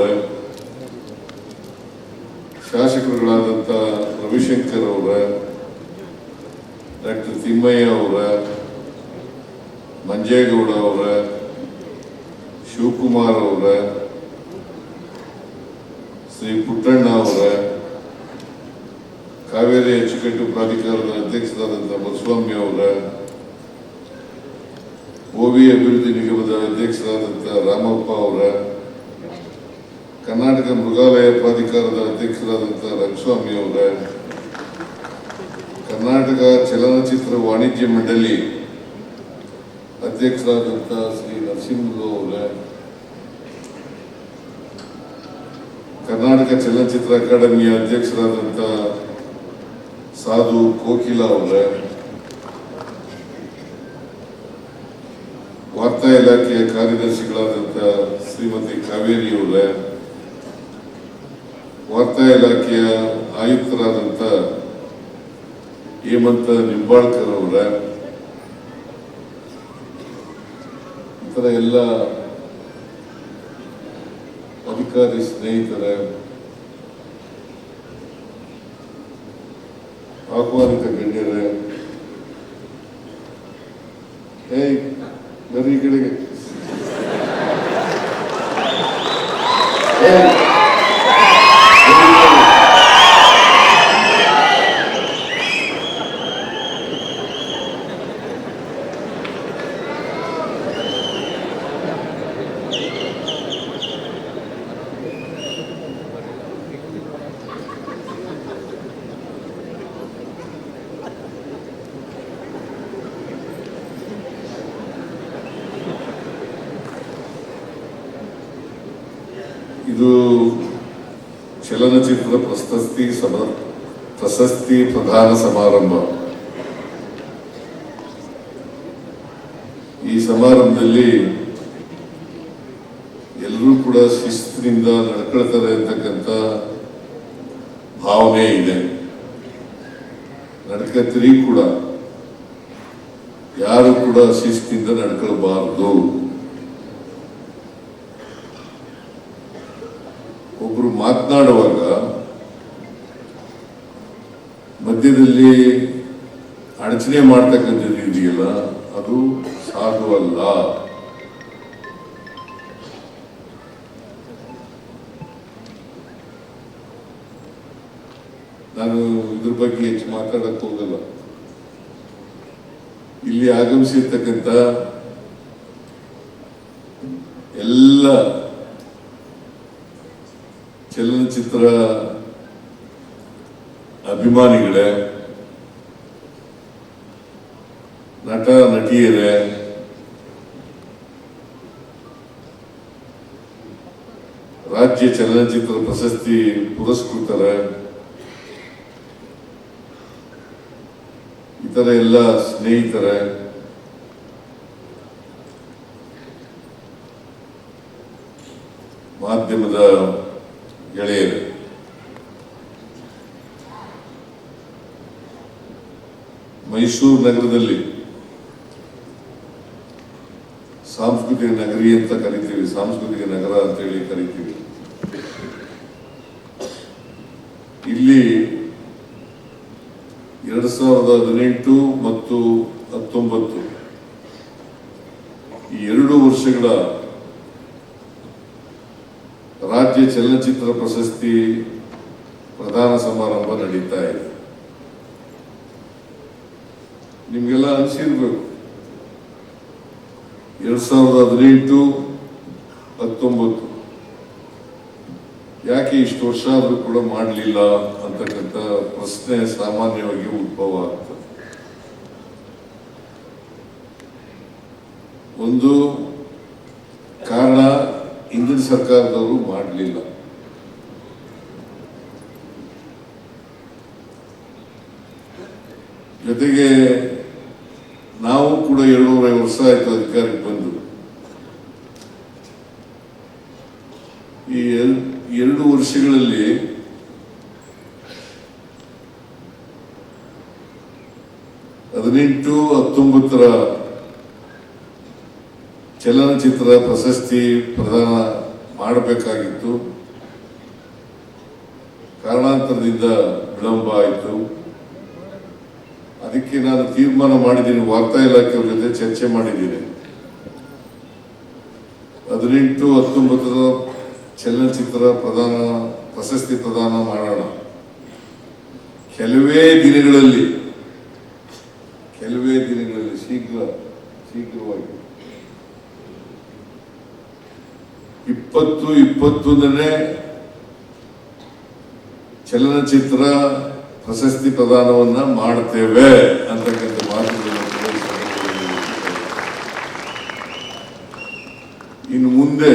ಅವರೇ ಶಾಸಕರುಗಳಾದಂಥ ರವಿಶಂಕರ್ ಅವರ, ಡಾಕ್ಟರ್ ತಿಮ್ಮಯ್ಯ ಅವರ, ಮಂಜೇಗೌಡ ಅವರ, ಶಿವಕುಮಾರ್ ಅವರ, ಶ್ರೀ ಪುಟ್ಟಣ್ಣ ಅವರ, ಕಾವೇರಿ ಅಚ್ಚುಕಟ್ಟು ಪ್ರಾಧಿಕಾರದ ಅಧ್ಯಕ್ಷರಾದಂಥ ಬಸವಾಮಿ ಅವರ ಓವಿ ಅಭಿವೃದ್ಧಿ ನಿಗಮದ ಅಧ್ಯಕ್ಷರಾದಂಥ ರಾಮಪ್ಪ ಅವರ ಮೃಗಾಲಯ ಪ್ರಾಧಿಕಾರದ ಅಧ್ಯಕ್ಷರಾದಂತಹ ರಂಗಸ್ವಾಮಿ ಅವರ, ಕರ್ನಾಟಕ ಚಲನಚಿತ್ರ ವಾಣಿಜ್ಯ ಮಂಡಳಿ ಅಧ್ಯಕ್ಷರಾದಂತಹ ಶ್ರೀ ನರಸಿಂಹರಾವ್ ಅವರ, ಕರ್ನಾಟಕ ಚಲನಚಿತ್ರ ಅಕಾಡೆಮಿಯ ಅಧ್ಯಕ್ಷರಾದಂತಹ ಸಾಧು ಕೋಕಿಲ ಅವರ, ವಾರ್ತಾ ಇಲಾಖೆಯ ಕಾರ್ಯದರ್ಶಿಗಳಾದಂತಹ ಶ್ರೀಮತಿ ಕಾವೇರಿ ಅವರ ವಾರ್ತಾ ಇಲಾಖೆಯ ಆಯುಕ್ತರಾದಂತ ಹೇಮಂತ ನಿಂಬಾಳ್ಕರ್ ಅವರ ಇತರ ಎಲ್ಲ ಅಧಿಕಾರಿ ಸ್ನೇಹಿತರ, ಆಹ್ವಾನಿತ ಗಣ್ಯರೇ ಹೇ ಬರ್ರಿ ಕಡೆಗೆ ಏಯ್, ಬರ್ರಿ ಈ ಕಡೆಗೆ. ಇದು ಚಲನಚಿತ್ರ ಪ್ರಶಸ್ತಿ ಸಮ ಪ್ರಶಸ್ತಿ ಪ್ರದಾನ ಸಮಾರಂಭ. ಈ ಸಮಾರಂಭದಲ್ಲಿ ಎಲ್ಲರೂ ಕೂಡ ಶಿಸ್ತಿನಿಂದ ನಡ್ಕೊಳ್ತಾರೆ ಅಂತಕ್ಕಂಥ ಭಾವನೆ ಇದೆ. ನಡ್ಕತ್ರಿ ಕೂಡ ಯಾರು ಕೂಡ ಶಿಸ್ತಿನಿಂದ ನಡ್ಕೊಳ್ಬಾರದು. ಒಬ್ರು ಮಾತನಾಡುವಾಗ ಮಧ್ಯದಲ್ಲಿ ಅಡಚಣೆ ಮಾಡ್ತಕ್ಕಂಥದ್ದು ಇದೆಯಲ್ಲ ಅದು ಸಾಧುವಲ್ಲ ನಾನು ಇದ್ರ ಬಗ್ಗೆ ಹೆಚ್ಚು ಮಾತಾಡಕ್ ಹೋಗಲ್ಲ. ಇಲ್ಲಿ ಆಗಮಿಸಿರ್ತಕ್ಕಂಥ ಎಲ್ಲ ಚಲನಚಿತ್ರ ಅಭಿಮಾನಿಗಳೇ ನಟ ನಟಿಯರೇ ರಾಜ್ಯ ಚಲನಚಿತ್ರ ಪ್ರಶಸ್ತಿ ಪುರಸ್ಕೃತರ ಇತರ ಎಲ್ಲ ಸ್ನೇಹಿತರೆ ಮಾಧ್ಯಮದ ಗೆಳೆಯರು ಮೈಸೂರು ನಗರದಲ್ಲಿ ಸಾಂಸ್ಕೃತಿಕ ನಗರಿ ಅಂತ ಕರಿತೀವಿ, ಸಾಂಸ್ಕೃತಿಕ ನಗರ ಅಂತ ಹೇಳಿ ಕರಿತೀವಿ. ಇಲ್ಲಿ ಎರಡ್ ಸಾವಿರದ ಹದಿನೆಂಟು ಮತ್ತು ಹತ್ತೊಂಬತ್ತು, ಈ ಎರಡು ವರ್ಷಗಳ ರಾಜ್ಯ ಚಲನಚಿತ್ರ ಪ್ರಶಸ್ತಿ ಪ್ರದಾನ ಸಮಾರಂಭ ನಡೀತಾ ಇದೆ. ನಿಮ್ಗೆಲ್ಲ ಅನಿಸಿರ್ಬೇಕು. ಎರಡ್ ಸಾವಿರದ ಹದಿನೆಂಟು ಹತ್ತೊಂಬತ್ತು. ಯಾಕೆ ಇಷ್ಟು ವರ್ಷ ಆದರೂ ಕೂಡ ಮಾಡಲಿಲ್ಲ ಅಂತಕ್ಕಂಥ ಪ್ರಶ್ನೆ ಸಾಮಾನ್ಯವಾಗಿ ಉದ್ಭವ ಆಗ್ತದೆ. ಒಂದು, ಕಾರಣ ಹಿಂದಿನ ಸರ್ಕಾರದವರು ಮಾಡಲಿಲ್ಲ. ಜೊತೆಗೆ ವರ್ಷ ಆಯ್ತು ಅಧಿಕಾರಕ್ಕೆ ಬಂದು. ಈ ಎರಡು ವರ್ಷಗಳಲ್ಲಿ ಹದಿನೆಂಟು ಹತ್ತೊಂಬತ್ತರ ಚಲನಚಿತ್ರ ಪ್ರಶಸ್ತಿ ಪ್ರದಾನ ಮಾಡಬೇಕಾಗಿತ್ತು. ಕಾರಣಾಂತರದಿಂದ ವಿಳಂಬ ಆಯಿತು. ಅದಕ್ಕೆ ನಾನು ತೀರ್ಮಾನ ಮಾಡಿದ್ದೀನಿ, ವಾರ್ತಾ ಇಲಾಖೆಯವ್ರ ಜೊತೆ ಚರ್ಚೆ ಮಾಡಿದ್ದೀನಿ. ಹದಿನೆಂಟು ಹತ್ತೊಂಬತ್ತರ ಚಲನಚಿತ್ರ ಪ್ರದಾನ ಪ್ರಶಸ್ತಿ ಪ್ರದಾನ ಮಾಡೋಣ. ಕೆಲವೇ ದಿನಗಳಲ್ಲಿ ಕೆಲವೇ ದಿನಗಳಲ್ಲಿ ಶೀಘ್ರ, ಶೀಘ್ರವಾಗಿ. ಇಪ್ಪತ್ತು, ಇಪ್ಪತ್ತೊಂದನೇ ಚಲನಚಿತ್ರ ಪ್ರಶಸ್ತಿ ಪ್ರದಾನವನ್ನ ಮಾಡ್ತೇವೆ ಅಂತಕ್ಕಂಥ ಮಾತುಗಳನ್ನು. ಇನ್ನು ಮುಂದೆ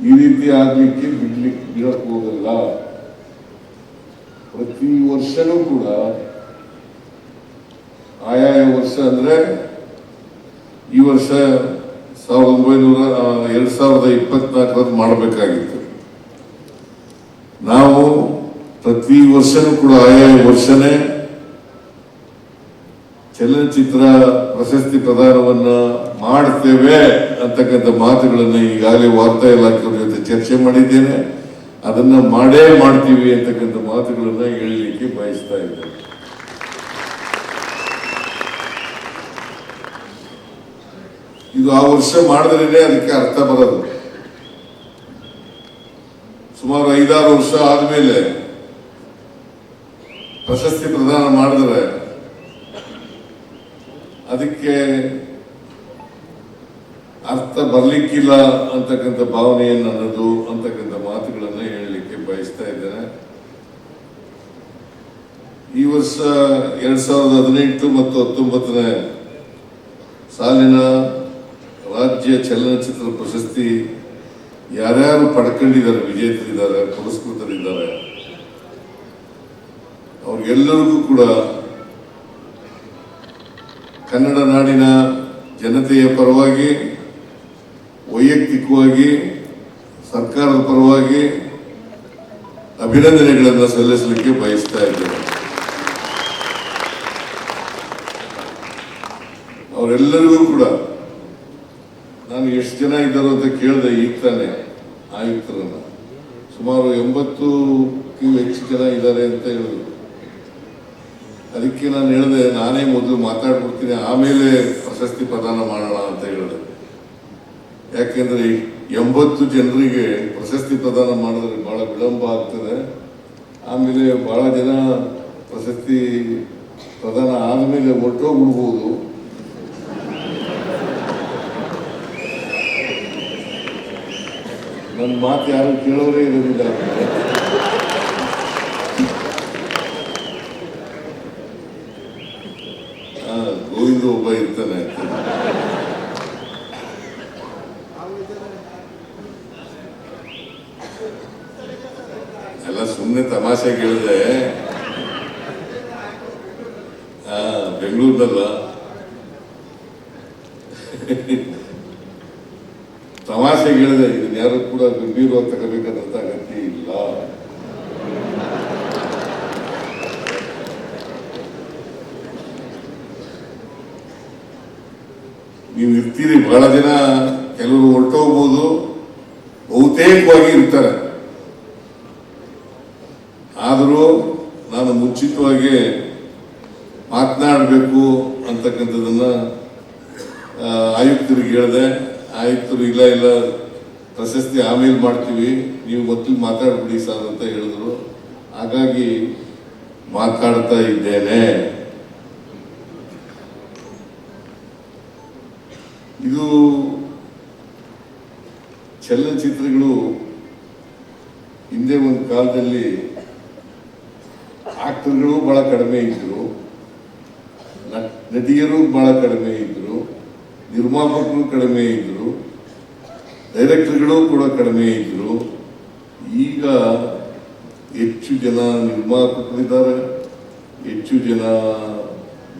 ಈ ರೀತಿ ಆಗ್ಲಿಕ್ಕೆ ಬಿಡ್ಲಿಕ್ಕೆ ಬಿಡಕ್ಕೆ ಹೋಗಲ್ಲ ಪ್ರತಿ ವರ್ಷನೂ ಕೂಡ ಆಯಾಯ ವರ್ಷ ಅಂದ್ರೆ ಈ ವರ್ಷ ಸಾವಿರದ ಒಂಬೈನೂರ ಎರಡ್ ಸಾವಿರದ ಇಪ್ಪತ್ನಾಲ್ಕರದ್ದು ಮಾಡಬೇಕಾಗಿತ್ತು ನಾವು ಪ್ರತಿ ವರ್ಷನೂ ಕೂಡ ಆಯಾ ವರ್ಷನೇ ಚಲನಚಿತ್ರ ಪ್ರಶಸ್ತಿ ಪ್ರದಾನವನ್ನ ಮಾಡ್ತೇವೆ ಅಂತಕ್ಕಂಥ ಮಾತುಗಳನ್ನು ಈಗಾಗಲೇ ವಾರ್ತಾ ಇಲಾಖೆಯವ್ರ ಜೊತೆ ಚರ್ಚೆ ಮಾಡಿದ್ದೇನೆ. ಅದನ್ನ ಮಾಡೇ ಮಾಡ್ತೀವಿ ಅಂತಕ್ಕಂಥ ಮಾತುಗಳನ್ನ ಹೇಳಲಿಕ್ಕೆ ಬಯಸ್ತಾ ಇದ್ದೇನೆ. ಇದು ಆ ವರ್ಷ ಮಾಡಿದ್ರೇನೆ ಅದಕ್ಕೆ ಅರ್ಥ ಬರೋದು. ಸುಮಾರು ಐದಾರು ವರ್ಷ ಆದ್ಮೇಲೆ ಪ್ರಶಸ್ತಿ ಪ್ರದಾನ ಮಾಡಿದ್ರೆ ಅದಕ್ಕೆ ಅರ್ಥ ಬರ್ಲಿಕ್ಕಿಲ್ಲ ಅಂತಕ್ಕಂಥ ಭಾವನೆಯನ್ನು ಅನ್ನೋದು ಅಂತಕ್ಕಂಥ ಮಾತುಗಳನ್ನ ಹೇಳಲಿಕ್ಕೆ ಬಯಸ್ತಾ ಇದ್ದೇನೆ. ಈ ವರ್ಷ ಎರಡ್ ಸಾವಿರದ ಹದಿನೆಂಟು ಮತ್ತು ಹತ್ತೊಂಬತ್ತನೇ ಸಾಲಿನ ರಾಜ್ಯ ಚಲನಚಿತ್ರ ಪ್ರಶಸ್ತಿ ಯಾರ್ಯಾರು ಪಡ್ಕೊಂಡಿದ್ದಾರೆ, ವಿಜೇತರಿದ್ದಾರೆ, ಪುರಸ್ಕೃತರಿದ್ದಾರೆ ಅವ್ರಿಗೆಲ್ಲರಿಗೂ ಕೂಡ ಕನ್ನಡ ನಾಡಿನ ಜನತೆಯ ಪರವಾಗಿ, ವೈಯಕ್ತಿಕವಾಗಿ, ಸರ್ಕಾರದ ಪರವಾಗಿ ಅಭಿನಂದನೆಗಳನ್ನು ಸಲ್ಲಿಸಲಿಕ್ಕೆ ಬಯಸ್ತಾ ಇದ್ದೇನೆ. ಅವರೆಲ್ಲರಿಗೂ ಕೂಡ ನಾನು ಎಷ್ಟು ಜನ ಇದ್ದಾರೆ ಅಂತ ಕೇಳಿದೆ ಈಗ ಆಯುಕ್ತರನ್ನು. ಸುಮಾರು ಎಂಬತ್ತಕ್ಕೂ ಹೆಚ್ಚು ಜನ ಇದ್ದಾರೆ ಅಂತ ಹೇಳಿದ್ರು. ಅದಕ್ಕೆ ನಾನು ಹೇಳಿದೆ, ನಾನೇ ಮೊದಲು ಮಾತಾಡ್ಬಿಡ್ತೀನಿ, ಆಮೇಲೆ ಪ್ರಶಸ್ತಿ ಪ್ರದಾನ ಮಾಡೋಣ ಅಂತ ಹೇಳಿದೆ. ಯಾಕೆಂದರೆ ಎಂಬತ್ತು ಜನರಿಗೆ ಪ್ರಶಸ್ತಿ ಪ್ರದಾನ ಮಾಡಿದ್ರೆ ಬಹಳ ವಿಳಂಬ ಆಗ್ತದೆ. ಆಮೇಲೆ ಬಹಳ ಜನ ಪ್ರಶಸ್ತಿ ಪ್ರದಾನ ಆದಮೇಲೆ ಹೊರಟೋಗ್ಬಿಡ್ಬೋದು. ನನ್ನ ಮಾತು ಯಾರು ಕೇಳೋರೇ ಇರೋದಿಲ್ಲ ಆ, ಗೋವಿಂದ ಒಬ್ಬ ಇರ್ತಾನೆ ಅಂತ ಎಲ್ಲ ಸುಮ್ಮನೆ ಕೇಳಿದ್ರೆ ಬೆಂಗಳೂರಿನಲ್ಲ ತಮಾಷೆ ಹೇಳಿದೆ ಇದನ್ನ ಯಾರು ಕೂಡ ಗಂಭೀರವಾಗಿ ತಗೋಬೇಕಾದಂತ ಅಗತ್ಯ ಇಲ್ಲ. ನೀವು ಇರ್ತೀರಿ, ಬಹಳ ದಿನ ಕೆಲವರು ಹೊರಟೋಗ್ಬೋದು, ಬಹುತೇಕವಾಗಿ ಇರ್ತಾರೆ ಆದರೂ ನಾನು ಮುಂಚಿತವಾಗಿ ಮಾತನಾಡಬೇಕು ಅಂತಕ್ಕಂಥದ್ದನ್ನ ಆಯುಕ್ತರಿಗೆ ಹೇಳಿದೆ. ಆಯುಕ್ತರು ಇಲ್ಲ ಇಲ್ಲ, ಪ್ರಶಸ್ತಿ ಆಮೇಲೆ ಮಾಡ್ತೀವಿ. ನೀವು ಮೊದಲು ಮಾತಾಡ್ಬಿಡಿ ಸರ್ ಅಂತ ಹೇಳಿದ್ರು. ಹಾಗಾಗಿ ಮಾತಾಡ್ತಾ ಇದ್ದೇನೆ. ಇದು ಚಲನಚಿತ್ರಗಳು ಹಿಂದೆ ಒಂದು ಕಾಲದಲ್ಲಿ ಆಕ್ಟರ್ಗಳು ಬಹಳ ಕಡಿಮೆ ಇದ್ರು. ನಟಿಯರು ಬಹಳ ಕಡಿಮೆ ಇದ್ರು, ನಿರ್ಮಾಪಕರು ಕಡಿಮೆ ಇದ್ರು, ಡೈರೆಕ್ಟರ್ಗಳು ಕೂಡ ಕಡಿಮೆ ಇದ್ರು. ಈಗ ಹೆಚ್ಚು ಜನ ನಿರ್ಮಾಪಕರಿದ್ದಾರೆ, ಹೆಚ್ಚು ಜನ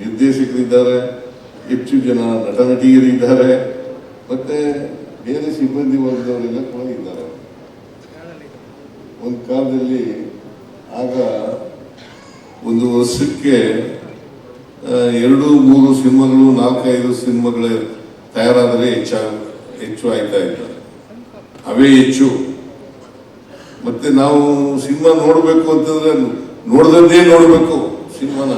ನಿರ್ದೇಶಕರಿದ್ದಾರೆ, ಹೆಚ್ಚು ಜನ ನಟ ನಟಿಯರಿದ್ದಾರೆ ಮತ್ತೆ ಬೇರೆ ಸಿಬ್ಬಂದಿ ವರ್ಗದವರೆಲ್ಲ ಕೂಡ ಇದ್ದಾರೆ. ಒಂದು ಕಾಲದಲ್ಲಿ ಆಗ ಒಂದು ವರ್ಷಕ್ಕೆ ಎರಡು, ಮೂರು ಸಿನಿಮಾಗಳು, ನಾಲ್ಕೈದು ಸಿನಿಮಾಗಳು ತಯಾರಾದರೆ ಹೆಚ್ಚಾಗ ಹೆಚ್ಚು ಆಯ್ತಾ ಇತ್ತು ಅವೇ ಹೆಚ್ಚು. ಮತ್ತೆ ನಾವು ಸಿನಿಮಾ ನೋಡಬೇಕು ಅಂತಂದ್ರೆ ನೋಡ್ದಂದೇ ನೋಡಬೇಕು ಸಿನಿಮಾನ.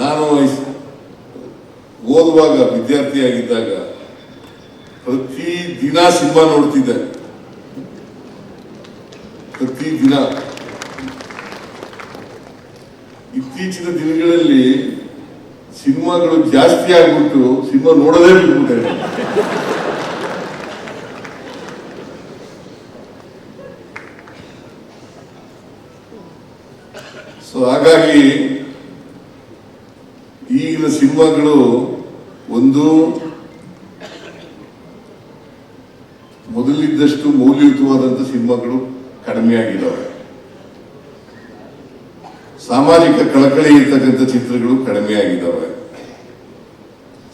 ನಾನು ಓದುವಾಗ ವಿದ್ಯಾರ್ಥಿಯಾಗಿದ್ದಾಗ ಪ್ರತಿ ದಿನ ಸಿನಿಮಾ ನೋಡ್ತಿದ್ದೆ. ಪ್ರತಿ ದಿನ. ಇತ್ತೀಚಿನ ದಿನಗಳಲ್ಲಿ ಸಿನಿಮಾಗಳು ಜಾಸ್ತಿ ಆಗ್ಬಿಟ್ಟು ಸಿನಿಮಾ ನೋಡೋದೇ ಬಿಟ್ಬಿಟ್ಟೆ. ಸೊ ಹಾಗಾಗಿ ಈಗಿನ ಸಿನಿಮಾಗಳು ಒಂದು ಮೊದಲಿದ್ದಷ್ಟು ಮೌಲ್ಯಯುತವಾದಂಥ ಸಿನಿಮಾಗಳು ಕಡಿಮೆ ಆಗಿದ್ದಾವೆ ಕಳಕಳಿ ಇರ್ತಕ್ಕಂಥ ಚಿತ್ರಗಳು ಕಡಿಮೆ ಆಗಿದ್ದಾವೆ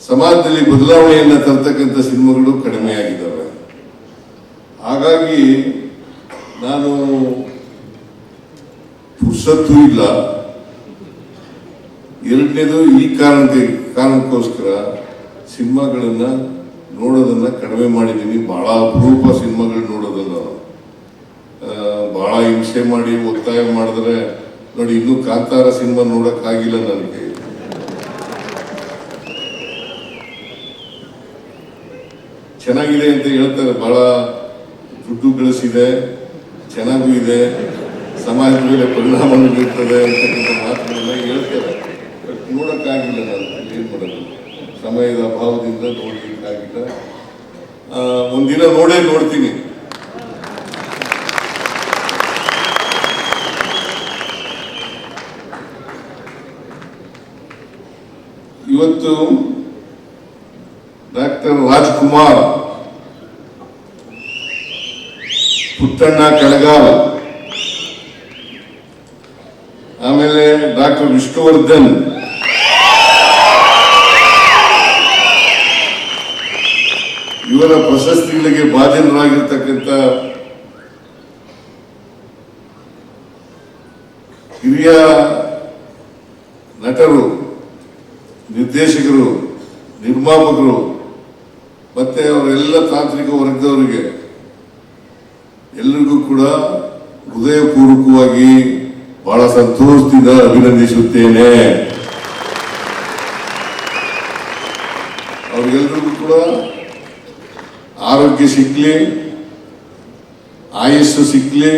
ಸಮಾಜದಲ್ಲಿ ಬದಲಾವಣೆಯನ್ನ ತರ್ತಕ್ಕಂಥ ಸಿನಿಮಾಗಳು ಕಡಿಮೆ ಆಗಿದ್ದಾವೆ ಹಾಗಾಗಿ ನಾನು ಪುರ್ಸತ್ತು ಇಲ್ಲ. ಎರಡನೇದು ಈ ಕಾರಣಕ್ಕೆ, ಕಾರಣಕ್ಕೋಸ್ಕರ ಸಿನಿಮಾಗಳನ್ನ ನೋಡೋದನ್ನ ಕಡಿಮೆ ಮಾಡಿದ್ದೀನಿ. ಬಹಳ ಅಪರೂಪ ಸಿನಿಮಾಗಳು ನೋಡೋದನ್ನ ಬಹಳ ಹಿಂಸೆ ಮಾಡಿ ಒತ್ತಾಯ ಮಾಡಿದ್ರೆ ನೋಡಿ, ಇನ್ನೂ ಕಾಂತಾರ ಸಿನಿಮಾ ನೋಡೋಕ್ಕಾಗಿಲ್ಲ ನನಗೆ. ಚೆನ್ನಾಗಿದೆ ಅಂತ ಹೇಳ್ತಾರೆ, ಬಹಳ ದುಡ್ಡು ಗಳಿಸಿದೆ, ಚೆನ್ನಾಗೂ ಇದೆ, ಸಮಾಜದ ಮೇಲೆ ಪರಿಣಾಮ ಬೀರ್ತದೆ ಅಂತಕ್ಕಂಥ ಮಾತುಗಳನ್ನ ಹೇಳ್ತಾರೆ. ಬಟ್ ನೋಡೋಕ್ಕಾಗಿಲ್ಲ ನಾನು ಏನು ಮಾಡೋದು? ಸಮಯದ ಅಭಾವದಿಂದ ನೋಡಲಿಕ್ಕಾಗಿಲ್ಲ. ಒಂದಿನ ನೋಡೇ ನೋಡ್ತೀನಿ. ಇವತ್ತು ಡಾಕ್ಟರ್ ರಾಜ್ಕುಮಾರ್ ಪುಟ್ಟಣ್ಣ ಕಳಗಾಲ್. ಆಮೇಲೆ ಡಾಕ್ಟರ್ ವಿಷ್ಣುವರ್ಧನ್. ಇವರ ಪ್ರಶಸ್ತಿಗಳಿಗೆ ಭಾಜನರಾಗಿರ್ತಕ್ಕಂಥ ನಿರ್ದೇಶಕರು ನಿರ್ಮಾಪಕರು, ಮತ್ತೆ ಅವರೆಲ್ಲ ತಾಂತ್ರಿಕ ವರ್ಗದವರಿಗೆ ಎಲ್ಲರಿಗೂ ಕೂಡ ಹೃದಯಪೂರ್ವಕವಾಗಿ ಬಹಳ ಸಂತೋಷದಿಂದ ಅಭಿನಂದಿಸುತ್ತೇನೆ. ಅವ್ರಿಗೆಲ್ರಿಗೂ ಕೂಡ ಆರೋಗ್ಯ ಸಿಕ್ಲಿ ಆಯಸ್ಸು ಸಿಕ್ಲಿ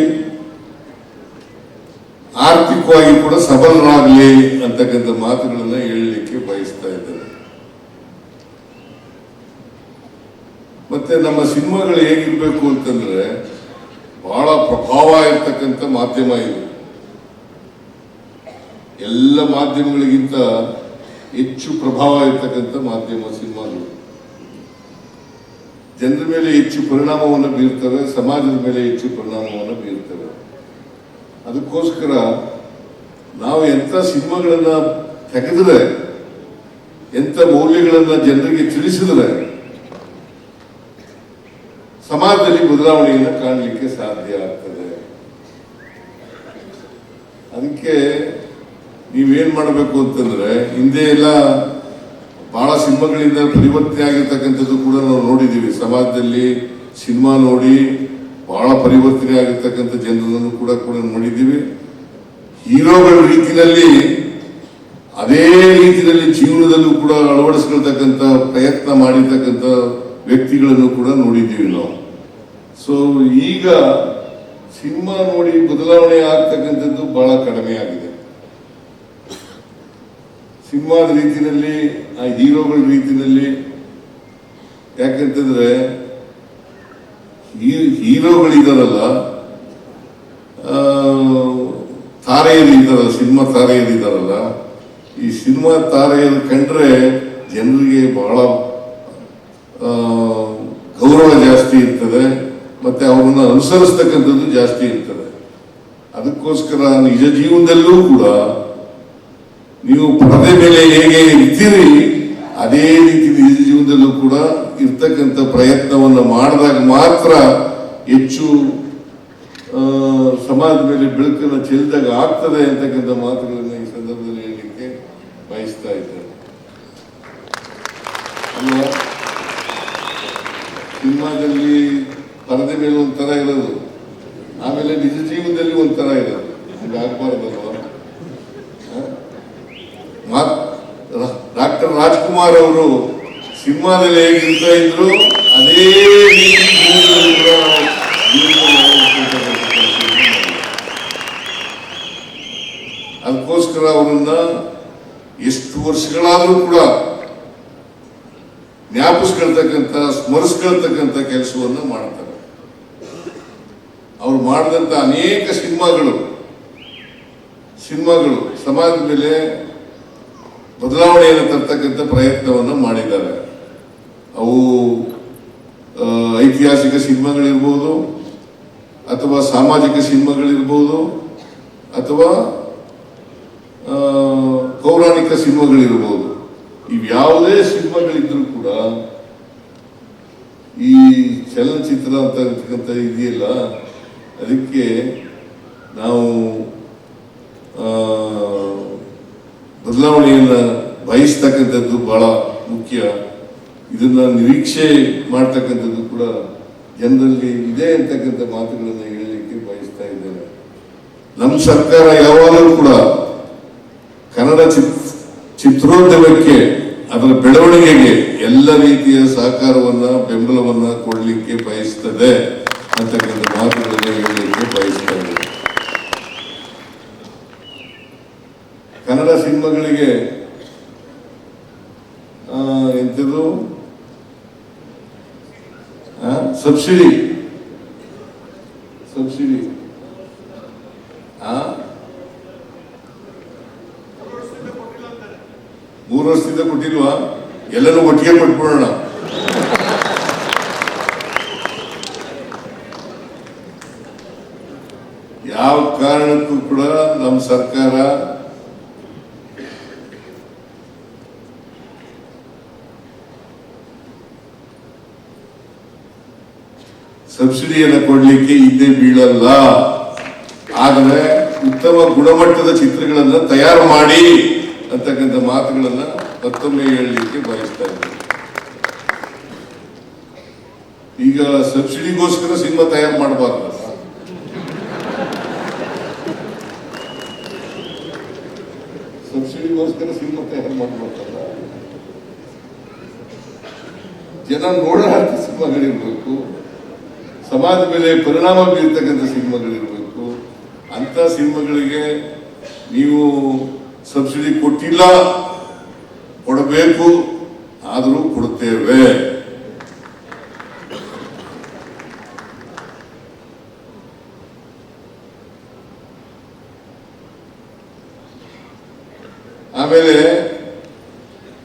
ಆರ್ಥಿಕವಾಗಿ ಕೂಡ ಸಬಲರಾಗಲಿ ಅಂತಕ್ಕಂಥ ಮಾತುಗಳನ್ನ ಹೇಳಲಿಕ್ಕೆ ಬಯಸ್ತಾ ಇದ್ದೇನೆ ಮತ್ತೆ ನಮ್ಮ ಸಿನಿಮಾಗಳು ಹೇಗಿರ್ಬೇಕು ಅಂತಂದ್ರೆ ಬಹಳ ಪ್ರಭಾವ ಇರ್ತಕ್ಕಂಥ ಮಾಧ್ಯಮ ಇದು. ಎಲ್ಲ ಮಾಧ್ಯಮಗಳಿಗಿಂತ ಹೆಚ್ಚು ಪ್ರಭಾವ ಇರ್ತಕ್ಕಂಥ ಮಾಧ್ಯಮ ಸಿನಿಮಾಗಳು. ಜನರ ಮೇಲೆ ಹೆಚ್ಚು ಪರಿಣಾಮವನ್ನು ಬೀರ್ತವೆ, ಸಮಾಜದ ಮೇಲೆ ಹೆಚ್ಚು ಪರಿಣಾಮವನ್ನು ಬೀರ್ತವೆ. ಅದಕ್ಕೋಸ್ಕರ ನಾವು ಎಂಥ ಸಿನಿಮಾಗಳನ್ನು ತೆಗೆದ್ರೆ, ಎಂಥ ಮೌಲ್ಯಗಳನ್ನ ಜನರಿಗೆ ತಿಳಿಸಿದ್ರೆ ಸಮಾಜದಲ್ಲಿ ಬದಲಾವಣೆಯನ್ನು ಕಾಣಲಿಕ್ಕೆ ಸಾಧ್ಯ ಆಗ್ತದೆ. ಅದಕ್ಕೆ ನೀವೇನ್ ಮಾಡಬೇಕು ಅಂತಂದ್ರೆ, ಹಿಂದೆ ಎಲ್ಲ ಬಹಳ ಸಿನಿಮಾಗಳಿಂದ ಪರಿವರ್ತನೆ ಆಗಿರ್ತಕ್ಕಂಥದ್ದು ಕೂಡ ನಾವು ನೋಡಿದ್ದೀವಿ. ಸಮಾಜದಲ್ಲಿ ಸಿನಿಮಾ ನೋಡಿ ಬಹಳ ಪರಿವರ್ತನೆ ಆಗಿರ್ತಕ್ಕಂಥ ಜನರನ್ನು ಕೂಡ ಕೂಡ ನೋಡಿದ್ದೀವಿ. ಹೀರೋಗಳ ರೀತಿಯಲ್ಲಿ, ಅದೇ ರೀತಿಯಲ್ಲಿ ಜೀವನದಲ್ಲೂ ಕೂಡ ಅಳವಡಿಸ್ಕೊಳ್ತಕ್ಕಂಥ ಪ್ರಯತ್ನ ಮಾಡಿರ್ತಕ್ಕಂಥ ವ್ಯಕ್ತಿಗಳನ್ನು ಕೂಡ ನೋಡಿದ್ದೀವಿ ನಾವು. ಸೊ ಈಗ ಸಿನಿಮಾ ನೋಡಿ ಬದಲಾವಣೆ ಆಗ್ತಕ್ಕಂಥದ್ದು ಬಹಳ ಕಡಿಮೆ ಆಗಿದೆ ಸಿನಿಮಾದ ರೀತಿಯಲ್ಲಿ ಆ ಹೀರೋಗಳ ರೀತಿಯಲ್ಲಿ ಯಾಕಂತಂದ್ರೆ ಹೀರೋಗಳು ಹೀರೋಗಳಿದಾರಲ್ಲ ಆ, ತಾರೆಯರು ಇದ್ದಾರಲ್ಲ ಸಿನಿಮಾ ತಾರೆಯರಿದ್ದಾರಲ್ಲ ಈ ಸಿನಿಮಾ ತಾರೆಯರು ಕಂಡ್ರೆ ಜನರಿಗೆ ಬಹಳ ಗೌರವ ಜಾಸ್ತಿ ಇರ್ತದೆ. ಮತ್ತೆ ಅವರನ್ನ ಅನುಸರಿಸ್ತಕ್ಕಂಥದ್ದು ಜಾಸ್ತಿ ಇರ್ತದೆ. ಅದಕ್ಕೋಸ್ಕರ ನಿಜ ಜೀವನದಲ್ಲೂ ಕೂಡ ನೀವು ಪರದೆ ಮೇಲೆ ಹೇಗೆ ಇರ್ತೀರಿ ಅದೇ ರೀತಿ ನಿಜ ಜೀವನದಲ್ಲೂ ಕೂಡ ಇರ್ತಕ್ಕಂಥ ಪ್ರಯತ್ನವನ್ನು ಮಾಡಿದಾಗ ಮಾತ್ರ ಹೆಚ್ಚು ಆ, ಸಮಾಜದ ಮೇಲೆ ಬೆಳಕನ್ನು ಚೆಲ್ಲಿದಾಗ ಆಗ್ತದೆ ಅಂತಕ್ಕಂಥ ಮಾತುಗಳನ್ನು ಈ ಸಂದರ್ಭದಲ್ಲಿ ಹೇಳಲಿಕ್ಕೆ ಬಯಸ್ತಾ ಇದ್ದೇನೆ ಸಿನಿಮಾದಲ್ಲಿ ಪರದೆ ಮೇಲೆ ಇರೋದು. ಆಮೇಲೆ ನಿಜ ಜೀವನದಲ್ಲಿ ಒಂಥರ ಇರೋದು ಹಂಗಾಗಬಾರ್ದಲ್ವ ಡಾಕ್ಟರ್ ರಾಜ್ಕುಮಾರ್ ಅವರು ಸಿನಿಮಾದಲ್ಲಿ ಹೇಗಿರ್ತಾ ಇದ್ರು ಅದೇ ಅದಕ್ಕೋಸ್ಕರ ಅವರನ್ನ ಎಷ್ಟು ವರ್ಷಗಳಾದರೂ ಕೂಡ ಜ್ಞಾಪಿಸ್ಕೊಳ್ತಕ್ಕಂಥ, ಸ್ಮರಿಸ್ಕೊಳ್ತಕ್ಕಂಥ ಕೆಲಸವನ್ನು ಮಾಡ್ತಾರೆ. ಅವ್ರು ಮಾಡಿದಂಥ ಅನೇಕ ಸಿನಿಮಾಗಳು ಸಿನಿಮಾಗಳು ಸಮಾಜದ ಮೇಲೆ ಬದಲಾವಣೆಯನ್ನು ತರ್ತಕ್ಕಂಥ ಪ್ರಯತ್ನವನ್ನು ಮಾಡಿದ್ದಾರೆ. ಅವು ಐತಿಹಾಸಿಕ ಸಿನಿಮಾಗಳಿರ್ಬೋದು, ಅಥವಾ ಸಾಮಾಜಿಕ ಸಿನಿಮಾಗಳಿರ್ಬೋದು, ಅಥವಾ ಪೌರಾಣಿಕ ಸಿನಿಮಾಗಳಿರ್ಬೋದು. ಇವ್ಯಾವುದೇ ಸಿನಿಮಾಗಳಿದ್ರೂ ಕೂಡ ಈ ಚಲನಚಿತ್ರ ಅಂತ ಇದೆಯಲ್ಲ ಅದಕ್ಕೆ ನಾವು ಬದಲಾವಣೆಯನ್ನು ಬಯಸ್ತಕ್ಕಂಥದ್ದು ಬಹಳ ಮುಖ್ಯ. ಇದನ್ನ ನಿರೀಕ್ಷೆ ಮಾಡ್ತಕ್ಕಂಥದ್ದು ಕೂಡ ಜನರಲ್ಲಿ ಇದೆ ಅಂತಕ್ಕಂಥ ಮಾತುಗಳನ್ನು ಹೇಳಲಿಕ್ಕೆ ಬಯಸ್ತಾ ಇದ್ದೇನೆ. ನಮ್ಮ ಸರ್ಕಾರ ಯಾವಾಗಲೂ ಕೂಡ ಕನ್ನಡ ಚಿತ್, ಚಿತ್ರೋದ್ಯಮಕ್ಕೆ ಅದರ ಬೆಳವಣಿಗೆಗೆ ಎಲ್ಲ ರೀತಿಯ ಸಹಕಾರವನ್ನ, ಬೆಂಬಲವನ್ನ ಕೊಡಲಿಕ್ಕೆ ಬಯಸ್ತದೆ ಅಂತಕ್ಕಂಥ ಹೇಳಲಿಕ್ಕೆ ಕನ್ನಡ ಸಿನಿಮಾಗಳಿಗೆ ಸಬ್ಸಿಡಿ ಸಬ್ಸಿಡಿ ಆ ಮೂರು ವರ್ಷದಿಂದ ಕೊಟ್ಟಿಲ್ವಾ ಎಲ್ಲನೂ ಒಟ್ಟಿಗೆ ಕೊಟ್ಬಿಡೋಣ ಯಾವ ಕಾರಣಕ್ಕೂ ಕೂಡ ನಮ್ಮ ಸರ್ಕಾರ ಸಬ್ಸಿಡಿಯನ್ನು ಕೊಡಲಿಕ್ಕೆ ಹಿಂದೆ ಬೀಳಲ್ಲ. ಆದರೆ ಉತ್ತಮ ಗುಣಮಟ್ಟದ ಚಿತ್ರಗಳನ್ನು ತಯಾರು ಮಾಡಿ ಅಂತಕ್ಕಂಥ ಮಾತುಗಳನ್ನು ಮತ್ತೊಮ್ಮೆ ಹೇಳಲಿಕ್ಕೆ ಬಯಸ್ತಾ ಈಗ ಸಬ್ಸಿಡಿಗೋಸ್ಕರ ಸಿನಿಮಾ ತಯಾರು ಮಾಡಬಾರ್ದು. ಸಬ್ಸಿಡಿಗೋಸ್ಕರ ಸಿನಿಮಾ ತಯಾರು ಮಾಡಬಾರ್ದಲ್ಲ. ಜನ ನೋಡೋ ಸಿನಿಮಾಗಳಿರ್ಬೇಕು. ಸಮಾಜದ ಮೇಲೆ ಪರಿಣಾಮ ಬೀರ್ತಕ್ಕಂಥ ಸಿನಿಮಾಗಳಿರಬೇಕು. ಅಂತ ಸಿನಿಮಾಗಳಿಗೆ ನೀವು ಸಬ್ಸಿಡಿ ಕೊಟ್ಟಿಲ್ಲ, ಕೊಡಬೇಕು, ಆದರೂ ಕೊಡುತ್ತೇವೆ. ಆಮೇಲೆ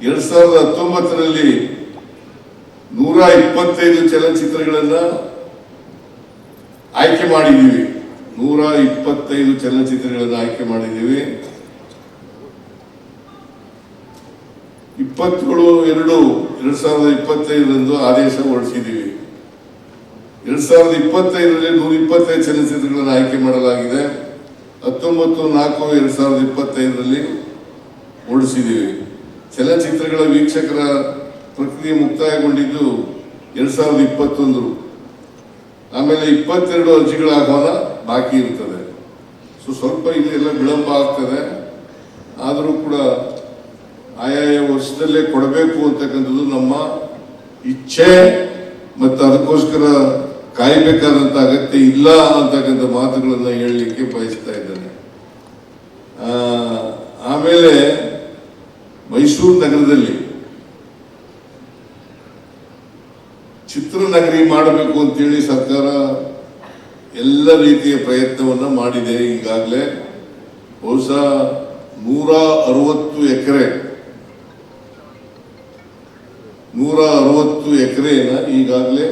ಎರಡ್ ಸಾವಿರದ ಹತ್ತೊಂಬತ್ತರಲ್ಲಿ ನೂರ ಇಪ್ಪತ್ತೈದು ಚಲನಚಿತ್ರಗಳನ್ನ ಆಯ್ಕೆ ಮಾಡಿದ್ದೀವಿ. ನೂರ ಇಪ್ಪತ್ತೈದು ಚಲನಚಿತ್ರಗಳನ್ನು ಆಯ್ಕೆ ಮಾಡಿದ್ದೀವಿ. ಇಪ್ಪತ್ತೇಳು, ಎರಡು, ಎರಡ್ ಸಾವಿರದ ಇಪ್ಪತ್ತೈದರಂದು ಆದೇಶ ಹೊರಡಿಸಿದ್ದೀವಿ. ಎರಡ್ ಸಾವಿರದ ಇಪ್ಪತ್ತೈದರಲ್ಲಿ ನೂರ ಇಪ್ಪತ್ತೈದು ಚಲನಚಿತ್ರಗಳನ್ನು ಆಯ್ಕೆ ಮಾಡಲಾಗಿದೆ. ಹತ್ತೊಂಬತ್ತು, ನಾಲ್ಕು, ಎರಡ್ ಸಾವಿರದ ಇಪ್ಪತ್ತೈದರಲ್ಲಿ ಹೊರಡಿಸಿದ್ದೀವಿ. ಚಲನಚಿತ್ರಗಳ ವೀಕ್ಷಕರ ಪ್ರಕ್ರಿಯೆ ಮುಕ್ತಾಯಗೊಂಡಿದ್ದು ಎರಡ್ ಸಾವಿರದ ಇಪ್ಪತ್ತೊಂದು. ಆಮೇಲೆ ಇಪ್ಪತ್ತೆರಡು ಅರ್ಜಿಗಳ ಆಹ್ವಾನ ಬಾಕಿ ಇರ್ತದೆ. ಸೊ ಸ್ವಲ್ಪ ಇಲ್ಲಿ ವಿಳಂಬ ಆಗ್ತದೆ. ಆದರೂ ಕೂಡ ಆಯಾಯ ವರ್ಷದಲ್ಲೇ ಕೊಡಬೇಕು ಅಂತಕ್ಕಂಥದ್ದು ನಮ್ಮ ಇಚ್ಛೆ ಮತ್ತು ಅದಕ್ಕೋಸ್ಕರ ಕಾಯಬೇಕಾದಂಥ ಅಗತ್ಯ ಇಲ್ಲ ಅಂತಕ್ಕಂಥ ಮಾತುಗಳನ್ನು ಹೇಳಲಿಕ್ಕೆ ಬಯಸ್ತಾ ಇದ್ದೇನೆ. ಆಮೇಲೆ ಮೈಸೂರು ನಗರದಲ್ಲಿ ಚಿತ್ರನಗರಿ ಮಾಡಬೇಕು ಅಂತೇಳಿ ಸರ್ಕಾರ ಎಲ್ಲ ರೀತಿಯ ಪ್ರಯತ್ನವನ್ನ ಮಾಡಿದೆ. ಈಗಾಗಲೇ ಬಹುಶಃ ನೂರ ಅರವತ್ತು ಎಕರೆ, ನೂರ ಅರವತ್ತು ಎಕರೆನ ಈಗಾಗಲೇ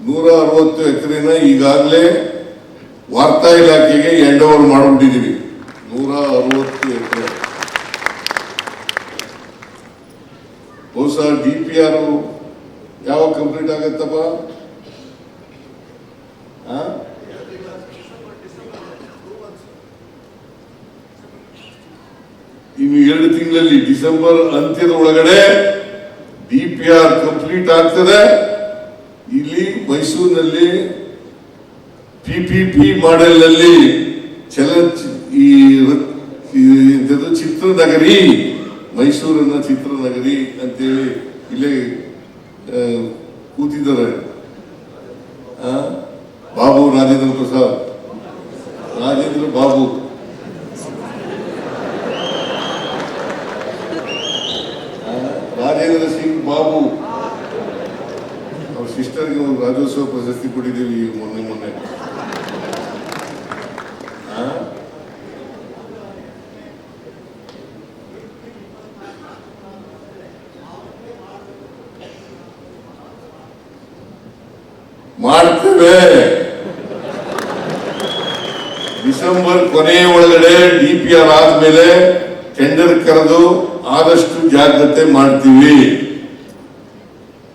ನೂರ ಅರವತ್ತು ಎಕರೆನ ಈಗಾಗಲೇ ವಾರ್ತಾ ಇಲಾಖೆಗೆ ಎಂಡ್ ಓವರ್ ಮಾಡಿಬಿಟ್ಟಿದ್ದೀವಿ ನೂರ ಅರವತ್ತು ಎಕರೆ. ಬಹುಶಃ ಡಿ ಪಿ ಆರ್ ಯಾವಾಗ ಕಂಪ್ಲೀಟ್ ಆಗತ್ತಪ್ಪ? ಇನ್ನು ಎರಡು ತಿಂಗಳಲ್ಲಿ ಡಿಸೆಂಬರ್ ಅಂತ್ಯದ ಒಳಗಡೆ ಡಿ ಪಿ ಆರ್ ಕಂಪ್ಲೀಟ್ ಆಗ್ತದೆ. ಇಲ್ಲಿ ಮೈಸೂರಿನಲ್ಲಿ ಪಿ ಪಿ ಪಿ ಮಾಡೆಲ್ನಲ್ಲಿ ಚಲ ಈ ಚಿತ್ರನಗರಿ, ಮೈಸೂರನ್ನ ಚಿತ್ರನಗರಿ ಅಂತೇಳಿ ಇಲ್ಲೇ ಕೂತಿದ್ದಾರೆ. ಬಾಬು ರಾಜೇಂದ್ರ ಪ್ರಸಾದ್. ರಾಜೇಂದ್ರ ಬಾಬು. ರಾಜೇಂದ್ರ ಸಿಂಗ್ ಬಾಬು. ಅವ್ರ ಸಿಸ್ಟರ್ಗೆ ಒಂದು ರಾಜ್ಯೋತ್ಸವ ಪ್ರಶಸ್ತಿ ಕೊಟ್ಟಿದ್ದೀವಿ ಮೊನ್ನೆ ಮೊನ್ನೆ. ಮಾಡ್ತೇವೆ. ಡಿಸೆಂಬರ್ ಕೊನೆಯ ಒಳಗಡೆ ಡಿ ಪಿ ಆರ್ ಆದ್ಮೇಲೆ ಟೆಂಡರ್ ಕರೆದು ಆದಷ್ಟು ಜಾಗ್ರತೆ ಮಾಡ್ತೀವಿ.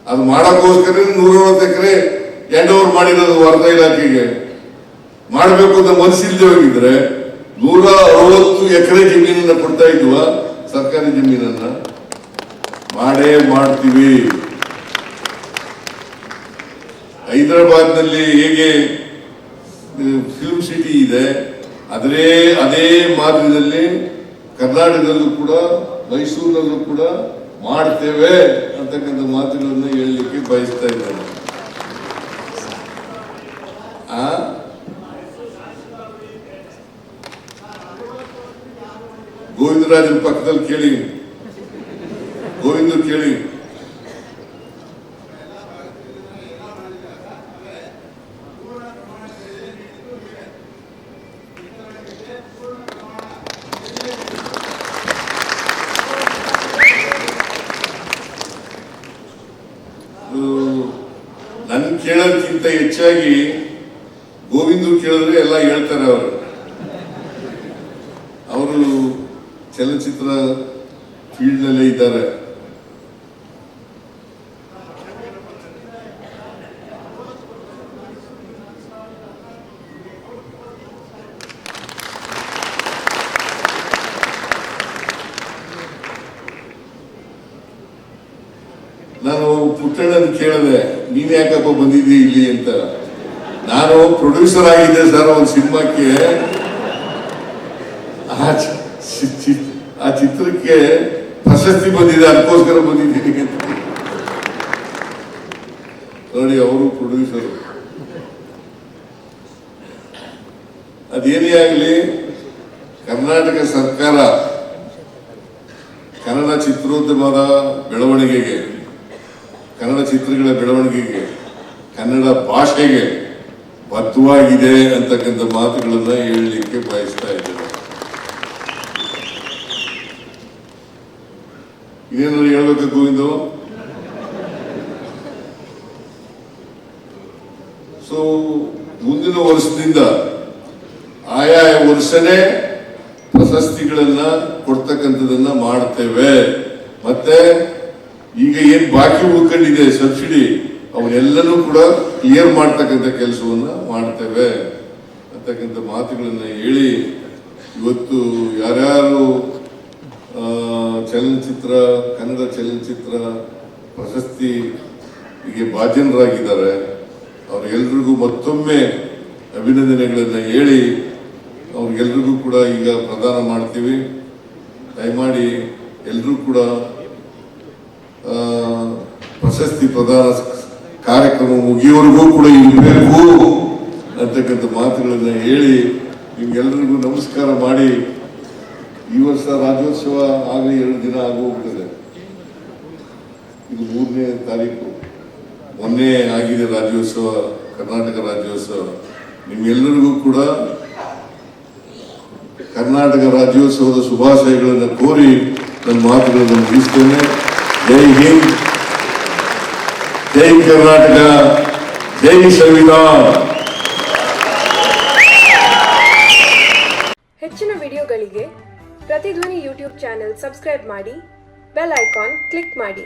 ಅದು ಮಾಡಕ್ಕೋಸ್ಕರ ನೂರವತ್ತು ಎಕರೆ ಹ್ಯಾಂಡ್ ಓವರ್ ಮಾಡಿರೋದು ವಾರ್ತಾ ಇಲಾಖೆಗೆ. ಮಾಡಬೇಕು ಅಂತ ಮನಸ್ಸಿಲ್ದೇ ಹೋಗಿದ್ರೆ ನೂರ ಅರವತ್ತು ಎಕರೆ ಜಮೀನನ್ನ ಕೊಡ್ತಾ ಇದ್ವ ಸರ್ಕಾರಿ ಜಮೀನನ್ನ? ಮಾಡೇ ಮಾಡ್ತೀವಿ. ಹೈದರಾಬಾದ್ನಲ್ಲಿ ಹೇಗೆ ಫಿಲ್ಮ್ ಸಿಟಿ ಇದೆ, ಅದರೇ ಅದೇ ಮಾದರಿಯಲ್ಲಿ ಕರ್ನಾಟಕದಲ್ಲೂ ಕೂಡ, ಮೈಸೂರಿನಲ್ಲೂ ಕೂಡ ಮಾಡ್ತೇವೆ ಅಂತಕ್ಕಂಥ ಮಾತುಗಳನ್ನು ಹೇಳಲಿಕ್ಕೆ ಬಯಸ್ತಾ ಇದ್ದಾರೆ ಗೋವಿಂದರಾಜನ ಪಕ್ಕದಲ್ಲಿ ಕೇಳಿ. ಗೋವಿಂದ ಕೇಳಿ ನನ್ ಕೇಳೋದಕ್ಕಿಂತ ಹೆಚ್ಚಾಗಿ ಗೋವಿಂದು ಕೇಳಿದ್ರೆ ಎಲ್ಲ ಹೇಳ್ತಾರೆ ಅವರು ಅವರು ಚಲನಚಿತ್ರ ಫೀಲ್ಡ್ ನಲ್ಲೇ ಇದ್ದಾರೆ ನಾನು ಪುಟ್ಟಣ್ಣನ್ ಕೇಳಿದೆ, ನೀನ್ ಯಾಕಪ್ಪ ಬಂದಿದ್ದಿ ಇಲ್ಲಿ ಅಂತ. ನಾನು ಪ್ರೊಡ್ಯೂಸರ್ ಆಗಿದ್ದೆ ಸರ್ ಒಂದು ಸಿನಿಮಾಕ್ಕೆ. ಆ ಚಿತ್ರಕ್ಕೆ ಪ್ರಶಸ್ತಿ ಬಂದಿದೆ, ಅದಕ್ಕೋಸ್ಕರ ಬಂದಿದ್ದೀನಿ ಅಂತ. ನೋಡಿ, ಅವರು ಪ್ರೊಡ್ಯೂಸರ್ ಅದೇನೇ ಆಗಲಿ, ಕರ್ನಾಟಕ ಸರ್ಕಾರ ಕನ್ನಡ ಚಿತ್ರೋದ್ಯಮದ ಬೆಳವಣಿಗೆಗೆ ಚಿತ್ರಗಳ ಬೆಳವಣಿಗೆಗೆ, ಕನ್ನಡ ಭಾಷೆಗೆ ಬದ್ಧವಾಗಿದೆ ಅಂತಕ್ಕಂಥ ಮಾತುಗಳನ್ನ ಹೇಳಲಿಕ್ಕೆ ಬಯಸ್ತಾ ಇದ್ದೇನೆ. ಇದೇನಾದ್ರು ಹೇಳ್ಬೇಕು ಗೋವಿಂದ ಸೊ ಮುಂದಿನ ವರ್ಷದಿಂದ ಆಯಾ ವರ್ಷನೇ ಪ್ರಶಸ್ತಿಗಳನ್ನ ಕೊಡ್ತಕ್ಕಂಥದನ್ನ ಮಾಡ್ತೇವೆ. ಮತ್ತೆ ಈಗ ಏನ್ ಬಾಕಿ ಉಳ್ಕೊಂಡಿದೆ ಸಬ್ಸಿಡಿ, ಅವನ್ನೆಲ್ಲನೂ ಕೂಡ ಕ್ಲಿಯರ್ ಮಾಡ್ತಕ್ಕಂಥ ಕೆಲಸವನ್ನ ಮಾಡ್ತೇವೆ ಅಂತಕ್ಕಂಥ ಮಾತುಗಳನ್ನ ಹೇಳಿ ಇವತ್ತು ಯಾರ್ಯಾರು ಚಲನಚಿತ್ರ, ಕನ್ನಡ ಚಲನಚಿತ್ರ ಪ್ರಶಸ್ತಿಗೆ ಭಾಜನರಾಗಿದ್ದಾರೆ ಅವ್ರಿಗೆಲ್ರಿಗೂ ಮತ್ತೊಮ್ಮೆ ಅಭಿನಂದನೆಗಳನ್ನು ಹೇಳಿ ಅವ್ರಿಗೆಲ್ರಿಗೂ ಕೂಡ ಈಗ ಪ್ರದಾನ ಮಾಡ್ತೀವಿ. ದಯಮಾಡಿ ಎಲ್ಲರೂ ಕೂಡ ಪ್ರಶಸ್ತಿ ಪ್ರದಾನ ಕಾರ್ಯಕ್ರಮ ಮುಗಿಯೋವರೆಗೂ ಕೂಡ ಇರಬೇಕು ಅಂತಕ್ಕಂಥ ಮಾತುಗಳನ್ನು ಹೇಳಿ ನಿಮ್ಗೆಲ್ಲರಿಗೂ ನಮಸ್ಕಾರ ಮಾಡಿ ಈ ವರ್ಷ ರಾಜ್ಯೋತ್ಸವ ಆಗಲಿ ಎರಡು ದಿನ ಆಗೋಗ್ತದೆ. ಇದು ಮೂರನೇ ತಾರೀಕು. ಮೊನ್ನೆ ಆಗಿದೆ ರಾಜ್ಯೋತ್ಸವ, ಕರ್ನಾಟಕ ರಾಜ್ಯೋತ್ಸವ. ನಿಮ್ಗೆಲ್ಲರಿಗೂ ಕೂಡ ಕರ್ನಾಟಕ ರಾಜ್ಯೋತ್ಸವದ ಶುಭಾಶಯಗಳನ್ನು ಕೋರಿ ನನ್ನ ಮಾತುಗಳನ್ನು ಮುಗಿಸ್ತೇನೆ. ಜೈ ಹಿಂದ್, ಜೈ ಕರ್ನಾಟಕ, ಜೈ ಸಂವಿಧಾನ. ಹೆಚ್ಚಿನ ವಿಡಿಯೋಗಳಿಗೆ ಪ್ರತಿಧ್ವನಿ ಯೂಟ್ಯೂಬ್ ಚಾನೆಲ್ ಸಬ್ಸ್ಕ್ರೈಬ್ ಮಾಡಿ, ಬೆಲ್ ಐಕಾನ್ ಕ್ಲಿಕ್ ಮಾಡಿ.